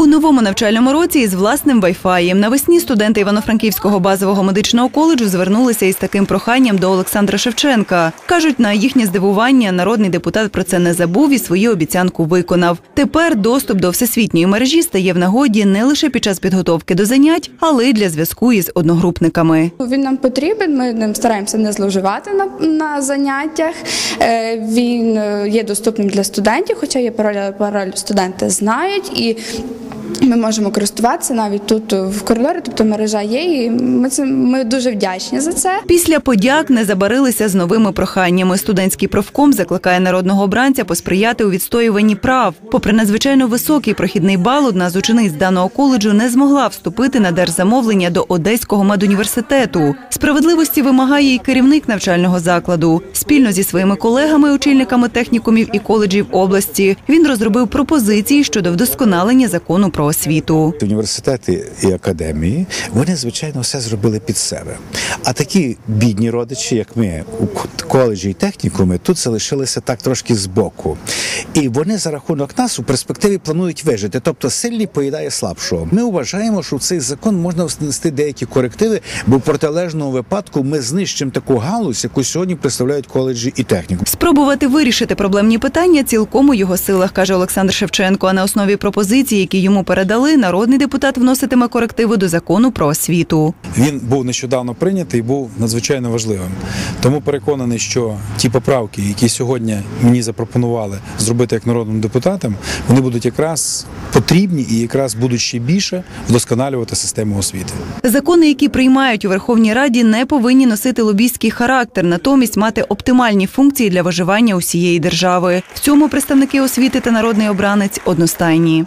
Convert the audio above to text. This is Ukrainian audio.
У новому навчальному році із власним вайфаєм навесні студенти Івано-Франківського базового медичного коледжу звернулися із таким проханням до Олександра Шевченка. кажуть, на їхнє здивування народний депутат про це не забув і свою обіцянку виконав. Тепер доступ до всесвітньої мережі стає в нагоді не лише під час підготовки до занять, але й для зв'язку із одногрупниками. Він нам потрібен. Ми ним стараємося не зловживати на, на заняттях. Е, Він е, є доступним для студентів, хоча є пароль, пароль студенти знають і. Ми можемо користуватися навіть тут в коридорі, тобто мережа є, і ми це ми дуже вдячні за це. Після подяк не забарилися з новими проханнями. Студентський профком закликає народного обранця посприяти у відстоюванні прав. Попри надзвичайно високий прохідний бал, одна з учениць даного коледжу не змогла вступити на держзамовлення до Одеського медуніверситету. Справедливості вимагає і керівник навчального закладу. Спільно зі своїми колегами, очільниками технікумів і коледжів області, він розробив пропозиції щодо вдосконалення закону про освіту. Університети і академії вони звичайно все зробили під себе. А такі бідні родичі, як ми у коледжі і технікуми, тут залишилися так трошки збоку. І вони за рахунок нас у перспективі планують вижити. Тобто сильний поїдає слабшого. Ми вважаємо, що в цей закон можна внести деякі корективи, бо в протилежному випадку ми знищимо таку галузь, яку сьогодні представляють коледжі і технікуми. Спробувати вирішити проблемні питання цілком у його силах, каже Олександр Шевченко. А на основі пропозицій, які йому передали, народний депутат вноситиме корективи до закону про освіту. Він був нещодавно прийнятий, був надзвичайно важливим. Тому переконаний, що ті поправки, які сьогодні мені запропонували зробити як народним депутатам, вони будуть якраз потрібні і якраз будуть ще більше вдосконалювати систему освіти. Закони, які приймають у Верховній Раді, не повинні носити лобійський характер, натомість мати оптимальні функції для виживання усієї держави. В цьому представники освіти та народний обранець одностайні.